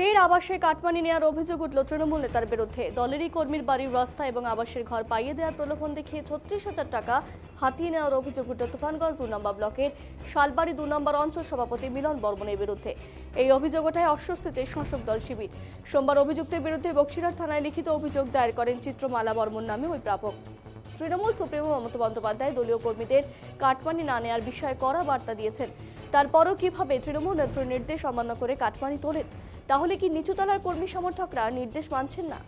ফের আবাসে কাটমানি নেওয়ার অভিযোগ উঠল তৃণমূল নেতার বিরুদ্ধে। দলেরই কর্মীর বাড়ির রাস্তা এবং আবাসের ঘর পাইয়ে দেওয়ার প্রলোভন দেখিয়ে ছত্রিশ হাজার টাকা হাতিয়ে নেওয়ার অভিযোগ উঠল তুফানগঞ্জ দু নম্বর ব্লকের শালবাড়ি দু নম্বর অঞ্চল সভাপতি মিলন বর্মনের বিরুদ্ধে। এই অভিযোগ ওঠায় অস্বস্তিতে শাসক দল শিবির। সোমবার অভিযুক্তের বিরুদ্ধে বক্সিরহাট থানায় লিখিত অভিযোগ দায়ের করেন চিত্রমালা বর্মন নামে ওই প্রাপক। তৃণমূল সুপ্রিমো মমতা বন্দ্যোপাধ্যায় দলীয় কর্মীদের কাটমানি না নেওয়ার বিষয়ে কড়া বার্তা দিয়েছেন। তারপরও কীভাবে তৃণমূল নেত্রীর নির্দেশ অমান্য করে কাটমানি তোলেন? তাহলে কি নিচুতলার কর্মী সমর্থকরা নির্দেশ মানছেন না?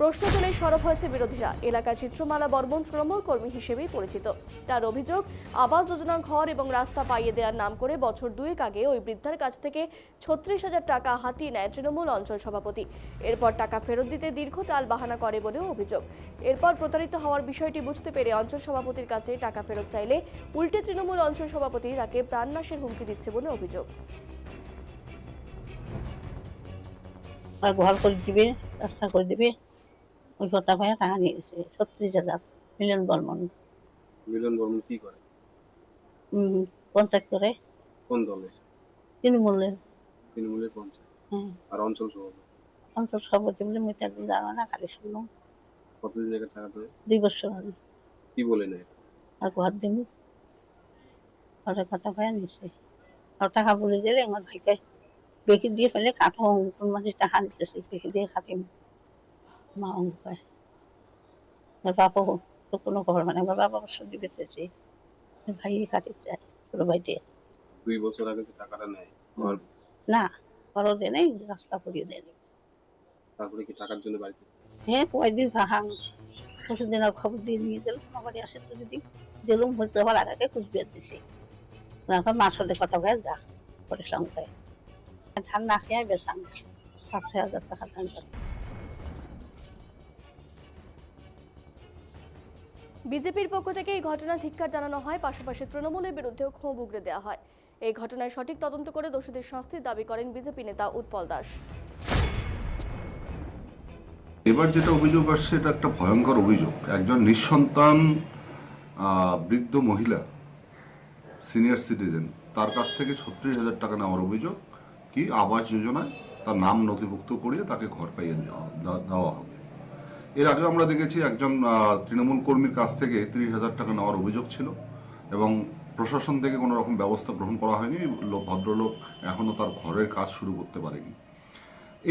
প্রশ্ন তুলে সরব হয়েছে বিরোধীরা। এলাকার চিত্রমালা বর্মন তৃণমূল কর্মী হিসেবেই পরিচিত। তার অভিযোগ, আবাস যোজনার ঘর এবং রাস্তা পাইয়ে দেওয়ার নাম করে বছর দুয়েক আগে ওই বৃদ্ধার কাছ থেকে ছত্রিশ হাজার টাকা হাতিয়ে নেয় তৃণমূল অঞ্চল সভাপতি। এরপর টাকা ফেরত দিতে দীর্ঘ তাল বাহানা করে বলেও অভিযোগ। এরপর প্রতারিত হওয়ার বিষয়টি বুঝতে পেরে অঞ্চল সভাপতির কাছে টাকা ফেরত চাইলে উল্টে তৃণমূল অঞ্চল সভাপতি তাকে প্রাণনাশের হুমকি দিচ্ছে বলে অভিযোগ। ঘর করে দিবে, রাস্তা করে দিবে। ওই কথা ভাইয়া টাকা ছত্রিশ হাজার মিলন বর্মন। মিলন বর্মন কি করে? পঞ্চায়েত করে। কোন তৃণমূলের। তৃণমূলের পঞ্চায়েত হ্যাঁ। আর অঞ্চল সভাপতি? অঞ্চল সভাপতি বলে জানো না খালি শুনলাম। কতদিন টাকা দুই বছর আগে কি বলে নেয় আর ঘর দিন ঘরের কথা ভাইয়া নিছে। আর টাকা বলে দিলে আমার ভাইকে বেঁকে দিয়ে ফেলে কাঠো মাঝে টাকা নিতেছে বেঁকে দিয়ে খাটিম মা অঙ্ক পায় আমার বাবা তো কোনো ঘর মানে আমার বাবা অবশ্য দিবেছে ভাই খাটিতে চায় ছোট ভাইটে। দুই বছর আগে টাকাটা নেয়। না ঘরও দেয় নাই রাস্তা করিয়ে দেয়নি তারপরে কি টাকার জন্য বাড়িতে হ্যাঁ কয়েকদিন ভাঙ পরশুদিন আর খবর দিয়ে নিয়ে গেল আমার বাড়ি আসে তো যদি দিলুম হয়তো আবার আগাকে কুচবিহার দিছি এখন মার সাথে কথা বলে যা পরিশ্রম করে ধান না খেয়ে বেসাম ছয় হাজার টাকা ধান। বিজেপির পক্ষ থেকে এই ঘটনা ধিক্কার জানানো হয়। পাশাপাশি তৃণমূলের বিরুদ্ধেও ক্ষোভ উগরে দেওয়া হয়। এই ঘটনায় সঠিক তদন্ত করে দোষীদের শাস্তির দাবি করেন বিজেপি নেতা উৎপল দাস। এবার যেটা অভিযোগ আসছে, এটা একটা ভয়ঙ্কর অভিযোগ। একজন নিঃসন্তান বৃদ্ধ মহিলা, সিনিয়র সিটিজেন, তার কাছ থেকে ছত্রিশ হাজার টাকা নেওয়ার অভিযোগ, কি আবাস যোজনায় তার নাম নথিভুক্ত করিয়ে তাকে ঘর পাইয়ে দেওয়া হবে। এর আগে আমরা দেখেছি একজন তৃণমূল কর্মীর কাছ থেকে তিরিশ হাজার টাকা নেওয়ার অভিযোগ ছিল এবং প্রশাসন থেকে কোনো রকম ব্যবস্থা গ্রহণ করা হয়নি। লোক, ভদ্রলোক এখনও তার ঘরের কাজ শুরু করতে পারেনি।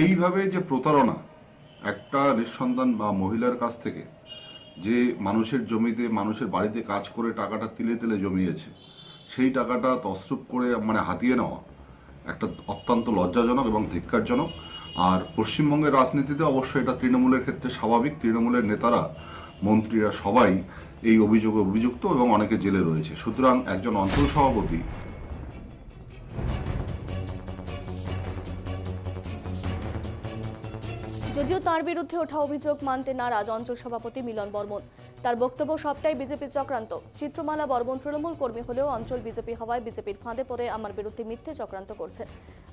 এইভাবে যে প্রতারণা একটা নিঃসন্তান বা মহিলার কাছ থেকে যে মানুষের জমিতে, মানুষের বাড়িতে কাজ করে টাকাটা তিলে তিলে জমিয়েছে, সেই টাকাটা তসরুপ করে মানে হাতিয়ে নেওয়া একটা অত্যন্ত লজ্জাজনক এবং ধিক্কারজনক। আর পশ্চিমবঙ্গের রাজনীতিতে অবশ্যই এটা তৃণমূলের ক্ষেত্রে স্বাভাবিক। তৃণমূলের নেতারা, মন্ত্রীরা সবাই এই অভিযোগে অভিযুক্ত এবং অনেকে জেলে রয়েছে। সুতরাং একজন অঞ্চল সভাপতি যদিও তার বিরুদ্ধে ওঠা অভিযোগ মানতে নারাজ অঞ্চল সভাপতি মিলন বর্মন। তার বক্তব্য সবটাই বিজেপির চক্রান্ত। চিত্রমালা বর্মন তৃণমূল কর্মী হলেও অঞ্চল বিজেপি হওয়ায় বিজেপির ফাঁদে পড়ে আমার বিরুদ্ধে মিথ্যে চক্রান্ত করছেন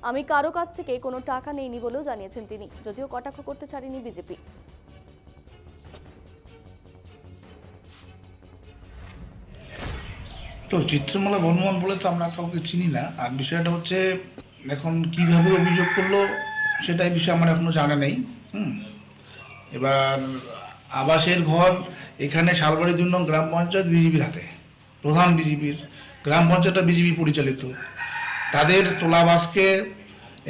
আমি কারও কাছ থেকে কোনো টাকা নেইনি বলেও জানিয়েছেন তিনি, যদিও কটাক্ষ করতে ছাড়েনি বিজেপি। তো চিত্রমালা বর্মন বলে তো আমরা কাউকে চিনি না। আর বিষয়টা হচ্ছে, এখন কীভাবে অভিযোগ করল সেটাই বিষয়ে আমার এখনও জানা নেই। হুম। এবার আবাসের ঘর এখানে শালবাড়ির জন্য গ্রাম পঞ্চায়েত বিজেপির হাতে প্রধান বিজেপির গ্রাম পঞ্চায়েতটা বিজেপি পরিচালিত। তাদের তোলাবাসকে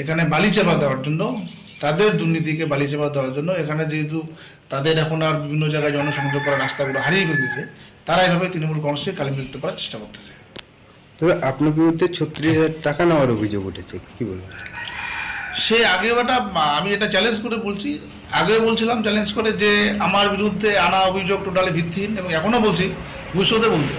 এখানে বালি চাপা দেওয়ার জন্য তাদের দুর্নীতিকে বালি চাপা দেওয়ার জন্য এখানে যেহেতু তাদের এখন আর বিভিন্ন জায়গায় জনসংযোগ করার রাস্তাগুলো হারিয়ে ফেলতেছে তারা এভাবে তৃণমূল কংগ্রেসকে কালিমুক্ত করার চেষ্টা করতেছে। তবে আপনার বিরুদ্ধে ছত্রিশ হাজার টাকা নেওয়ার অভিযোগ উঠেছে কি বলবেন? সে আগে ওটা আমি এটা চ্যালেঞ্জ করে বলছি আগে বলছিলাম চ্যালেঞ্জ করে যে আমার বিরুদ্ধে আনা অভিযোগ টোটালি ভিত্তিহীন এবং এখনও বলছি ভবিষ্যতে বলতে